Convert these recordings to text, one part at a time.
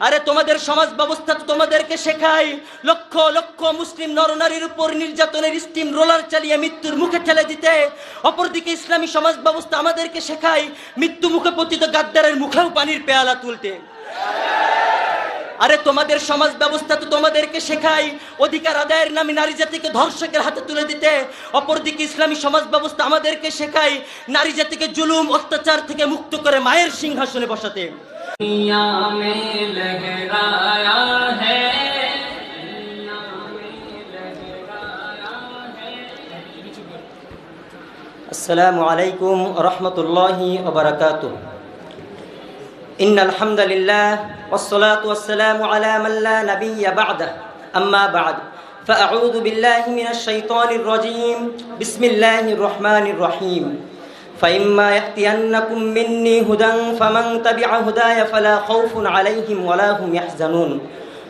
আরে তোমাদের সমাজ ব্যবস্থা তো তোমাদেরকে শেখায়। লক্ষ লক্ষ মুসলিম নরনারীর উপর নির্যাতনের স্টিম রোলার চালিয়ে মৃত্যুর মুখে ঠেলে দিতে। অপরদিকে ইসলামী সমাজ ব্যবস্থা আমাদেরকে শেখায়, মৃত্যু মুখে পতিত গাদ্দারের মুখেও পানির পেয়ালা তুলতে। আরে তোমাদের সমাজ ব্যবস্থা তো তোমাদেরকে শেখায়, অধিকার আদায়ের নামে নারী জাতিকে ধর্ষকের হাতে তুলে দিতে। অপরদিকে ইসলামী সমাজ ব্যবস্থা আমাদেরকে শেখায়, নারী জাতিকে জুলুম, অত্যাচার থেকে মুক্ত করে মায়ের সিংহাসনে বসাতে। दुनिया में लहराया है दुनिया में लहराया है السلام عليكم ورحمة الله وبركاته إن الحمد لله والصلاة والسلام على من لا نبي بعده أما بعد فأعوذ بالله من الشيطان الرجيم بسم الله الرحمن الرحيم فإما يأتينكم مني هدى فمن تبع هداي فلا خوف عليهم ولا هم يحزنون.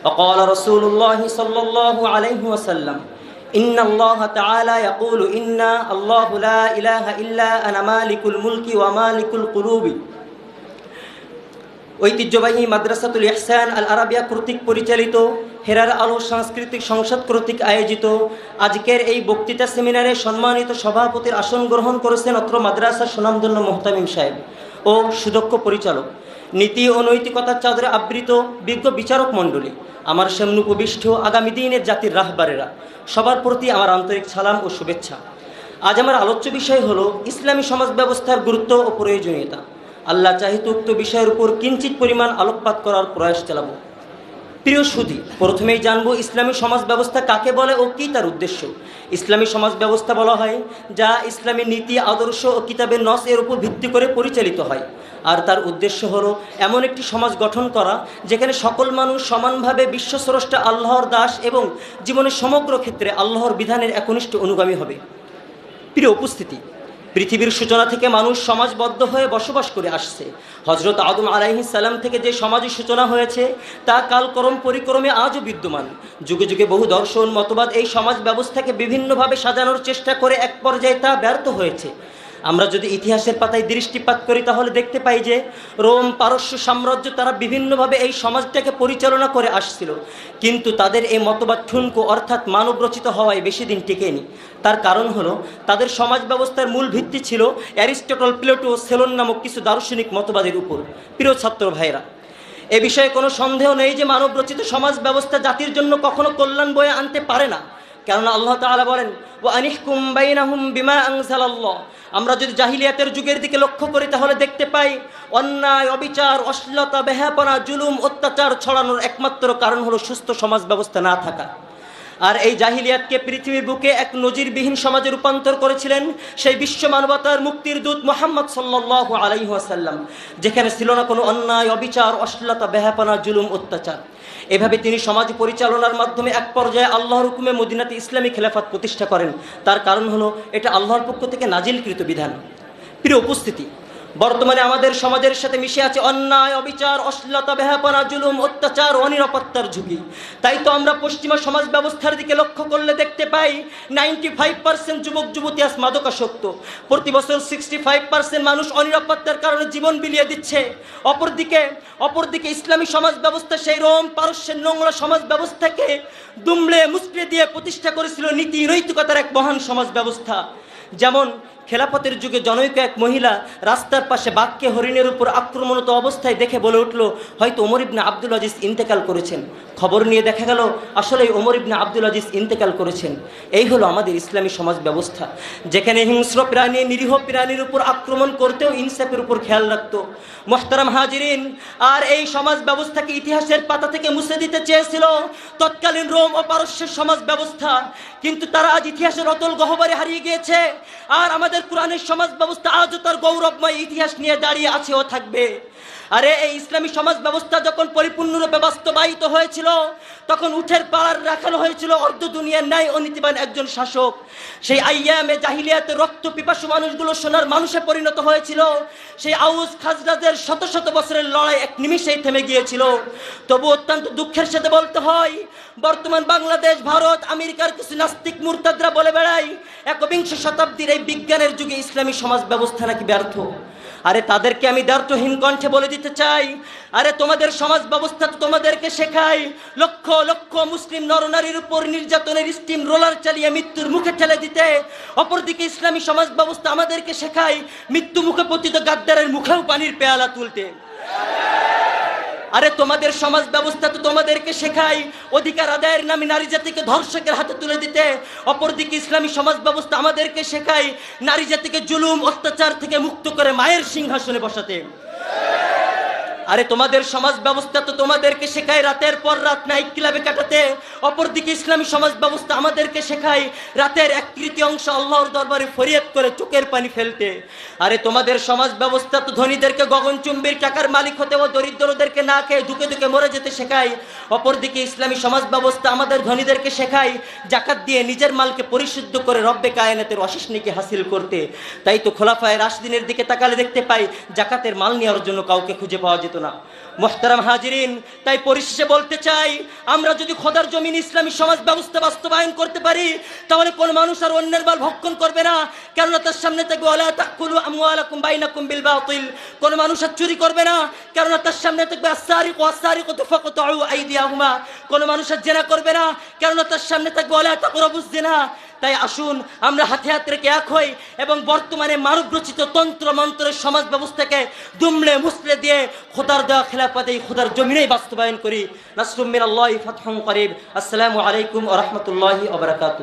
وقال رسول الله صلى الله عليه وسلم إن الله تعالى يقول إن الله لا إله إلا أنا مالك الملك ومالك القلوب. ঐতিহ্যবাহী মাদ্রাসাতুল ইহসান আল আরাবিয়া কর্তৃক পরিচালিত, হেরার আলো সাংস্কৃতিক সংসদ কর্তৃক আয়োজিত। আজকের এই বক্তৃতা সেমিনারে সম্মানিত সভাপতির আসন গ্রহণ করেছেন অত্র মাদ্রাসার সুনামধন্য মোহতামিম সাহেব ও সুদক্ষ পরিচালক। নীতি ও নৈতিকতার চাদরে আবৃত বিজ্ঞ বিচারক মণ্ডলী, আমার সামনে উপবিষ্ট আগামী দিনের জাতির রাহবারেরা, সবার প্রতি আমার আন্তরিক সালাম ও শুভেচ্ছা। আজ আমার আলোচ্য বিষয় হলো ইসলামী সমাজ ব্যবস্থার গুরুত্ব ও প্রয়োজনীয়তা। আল্লাহ চাহিত উক্ত বিষয়ের উপর কিঞ্চিত পরিমাণ আলোকপাত করার প্রয়াস চালাবো। প্রিয় সুধী, প্রথমেই জানব ইসলামী সমাজ ব্যবস্থা কাকে বলে ও কী তার উদ্দেশ্য। ইসলামী সমাজ ব্যবস্থা বলা হয়, যা ইসলামী নীতি, আদর্শ ও কিতাবের নস এর উপর ভিত্তি করে পরিচালিত হয়। আর তার উদ্দেশ্য হলো এমন একটি সমাজ গঠন করা, যেখানে সকল মানুষ সমানভাবে বিশ্বস্রষ্টা আল্লাহর দাস এবং জীবনের সমগ্র ক্ষেত্রে আল্লাহর বিধানের একনিষ্ঠ অনুগামী হবে। প্রিয় উপস্থিতি পৃথিবীর সূচনা থেকে মানুষ সমাজবদ্ধ হয়ে বসবাস করে আসছে। হজরত আদম আলাইহি সালাম থেকে যে সমাজের সূচনা হয়েছে, তা কালকরম পরিক্রমে আজও বিদ্যমান। যুগে যুগে বহু দর্শন, মতবাদ এই সমাজ ব্যবস্থাকে বিভিন্নভাবে সাজানোর চেষ্টা করে এক পর্যায়ে তা ব্যর্থ হয়েছে। আমরা যদি ইতিহাসের পাতায় দৃষ্টিপাত করি, তাহলে দেখতে পাই যে রোম পারস্য সাম্রাজ্য তারা বিভিন্নভাবে এই সমাজটাকে পরিচালনা করে আসছিল। কিন্তু তাদের এই মতবাদ ঠুনকো অর্থাৎ মানবরচিত হওয়ায় বেশি দিন টিকেনি। তার কারণ হলো, তাদের সমাজ ব্যবস্থার মূল ভিত্তি ছিল অ্যারিস্টটল প্লেটো সেলন নামক কিছু দার্শনিক মতবাদের উপর। প্রিয় ছাত্র ভাইরা এ বিষয়ে কোনো সন্দেহ নেই যে মানবরচিত সমাজ ব্যবস্থা জাতির জন্য কখনো কল্যাণ বয়ে আনতে পারে না। কেননা আল্লাহ তাআলা বলেন ও আনিহকুম বাইনাহুম বিমা আনজালাল্লাহ। আমরা যদি জাহিলিয়াতের যুগের দিকে লক্ষ্য করি, তাহলে দেখতে পাই, অন্যায়, অবিচার, অশ্লীলতা বেহাপনা জুলুম, অত্যাচার ছড়ানোর একমাত্র কারণ হলো সুস্থ সমাজ ব্যবস্থা না থাকা। আর এই জাহিলিয়াতকে পৃথিবীর বুকে এক নজিরবিহীন সমাজে রূপান্তর করেছিলেন সেই বিশ্ব মানবতার মুক্তির দূত মোহাম্মদ সাল্লাহ আলাইহাসাল্লাম যেখানে ছিল না কোনো অন্যায়, অবিচার, অশ্লীলতা বেহাপনা জুলুম, অত্যাচার। এভাবে তিনি সমাজ পরিচালনার মাধ্যমে এক পর্যায়ে আল্লাহর হুকুমে মদিনাতে ইসলামী খেলাফত প্রতিষ্ঠা করেন। তার কারণ হলো, এটা আল্লাহর পক্ষ থেকে নাজিলকৃত বিধান। প্রিয় উপস্থিতি বর্তমানে আমাদের সমাজের সাথে মিশে আছে অন্যায়, অবিচার, অশ্লীলতা বেহাপনা জুলুম, অত্যাচার, অনিরাপত্তার ঝুঁকি। তাই তো আমরা পশ্চিমা সমাজ ব্যবস্থার দিকে লক্ষ্য করলে দেখতে পাই নাইনটি ফাইভ পার্সেন্ট যুবক, যুবতী আজ মাদকাসক্ত। প্রতি বছর সিক্সটি ফাইভ পার্সেন্ট মানুষ অনিরাপত্তার কারণে জীবন বিলিয়ে দিচ্ছে। অপরদিকে অপরদিকে ইসলামী সমাজ ব্যবস্থা সেই রোম পারস্যের নোংরা সমাজ ব্যবস্থাকে দুমড়ে মুচড়ে দিয়ে প্রতিষ্ঠা করেছিল নীতি নৈতিকতার এক মহান সমাজ ব্যবস্থা। যেমন খেলাফতের যুগে জনৈক এক মহিলা রাস্তার পাশে বাক্যে হরিণের উপর আক্রমণত অবস্থায় দেখে বলে উঠল, হয়তো ওমর ইবনে আব্দুল আজিজ ইন্তেকাল করেছেন। খবর নিয়ে দেখা গেল আসলে ওমর ইবনে আব্দুল আজিজ ইন্তেকাল করেছেন। এই হলো আমাদের ইসলামী সমাজ ব্যবস্থা, যেখানে হিংস্র প্রাণী, নিরীহ প্রাণীর উপর আক্রমণ করতেও ইনসাফের উপর খেয়াল রাখতো। মোহতারাম হাজিরিন, আর এই সমাজ ব্যবস্থাকে ইতিহাসের পাতা থেকে মুছে দিতে চেয়েছিল তৎকালীন রোম ও পারস্যের সমাজ ব্যবস্থা। কিন্তু তারা আজ ইতিহাসের অতল গহ্বরে হারিয়ে গিয়েছে। আর আমাদের কোরআনের সমাজ ব্যবস্থা আজও তার গৌরবময় ইতিহাস নিয়ে দাঁড়িয়ে আছে ও থাকবে। আরে এই ইসলামী সমাজ ব্যবস্থা যখন পরিপূর্ণরূপে বাস্তবায়িত হয়েছিল, তখন উঠের পাড়ার রাখানো হয়েছিল অর্ধ দুনিয়ার ন্যায় অনীতিবান একজন শাসক। সেই আইয়ামে জাহিলিয়াতে রক্ত পিপাসু মানুষগুলো সোনার মানুষে পরিণত হয়েছিল। সেই আউস খাজরাজের শত শত বছরের লড়াই এক নিমিষেই থেমে গিয়েছিল। তবু অত্যন্ত দুঃখের সাথে বলতে হয়, বর্তমান বাংলাদেশ, ভারত, আমেরিকার কিছু নাস্তিক মুরতাদরা বলে বেড়ায়, একবিংশ শতাব্দীর এই বিজ্ঞানের যুগে ইসলামী সমাজ ব্যবস্থা নাকি ব্যর্থ? আরে তাদেরকে আমি দার্থহীন কণ্ঠে বলে দিতে চাই। আরে তোমাদের সমাজ ব্যবস্থা তো তোমাদেরকে শেখাই লক্ষ লক্ষ মুসলিম নরনারীর উপর নির্যাতনের স্টিম রোলার চালিয়ে মৃত্যুর মুখে ঠেলে দিতে। অপরদিকে ইসলামী সমাজ ব্যবস্থা আমাদেরকে শেখায় মৃত্যু মুখে পতিত গাদ্দারের মুখেও পানির পেয়ালা তুলতে। আরে তোমাদের সমাজ ব্যবস্থা তো তোমাদেরকে শেখাই অধিকার আদায়ের নামে নারী জাতিকে ধর্ষকের হাতে তুলে দিতে। অপরদিকে ইসলামী সমাজ ব্যবস্থা আমাদেরকে শেখাই নারী জাতিকে জুলুম, অত্যাচার থেকে মুক্ত করে মায়ের সিংহাসনে বসাতে। আরে তোমাদের সমাজ ব্যবস্থা তো তোমাদেরকে শেখায়, রাতের পর রাত নাইট ক্লাবে কাটাতে। অপরদিকে ইসলামী সমাজ ব্যবস্থা আমাদেরকে শেখায়, রাতের এক তৃতীয়াংশ আল্লাহর দরবারে ফরিয়াদ করে চোখের পানি ফেলতে। আরে তোমাদের সমাজ ব্যবস্থা তো ধনীদেরকে গগনচুম্বীর টাকার মালিক হতে ও দরিদ্রদেরকে না খেয়ে ঢুকে ঢুকে মরে যেতে শেখায়। অপরদিকে ইসলামী সমাজ ব্যবস্থা আমাদের ধনীদেরকে শেখায়, জাকাত দিয়ে নিজের মালকে পরিশুদ্ধ করে রব্বে কায়নাতের অশেষ নিকে হাসিল করতে। তাই তো খোলাফায় রাশদিনের দিকে তাকালে দেখতে পাই, জাকাতের মাল নেওয়ার জন্য কাউকে খুঁজে পাওয়া যেত না মোহতারাম হাজিরিন, তাই পরিশেষে বলতে চাই, আমরা যদি খোদার জমিন ইসলামী সমাজ ব্যবস্থা বাস্তবায়ন করতে পারি, তাহলে কোন মানুষ আর অন্যের মাল ভক্ষণ করবে না। কেননা তার সামনে থাকবে বিল কোন মানুষ আর চুরি করবে না, কেননা তার সামনে থাকবে আসারিক ওয়াসারিক তুফাকুতু আইদিয়াহুমা। কোন মানুষ আর জেনা করবে না, কেননা তার সামনে থাকবে ওয়ালা তাকরাবুজ জিনা তাই আসুন, আমরা হাতে হাত রেখে এক হই এবং বর্তমানে মানব রচিত তন্ত্র মন্ত্রের সমাজ ব্যবস্থাকে দুমড়ে মুসলে দিয়ে খোদার দেওয়া খেলাফাতে খোদার জমিনেই বাস্তবায়ন করি। নাসরুম মিনাল্লাহি ফাতহুম করিব আসসালামু আলাইকুম ওয়া আবরাকাত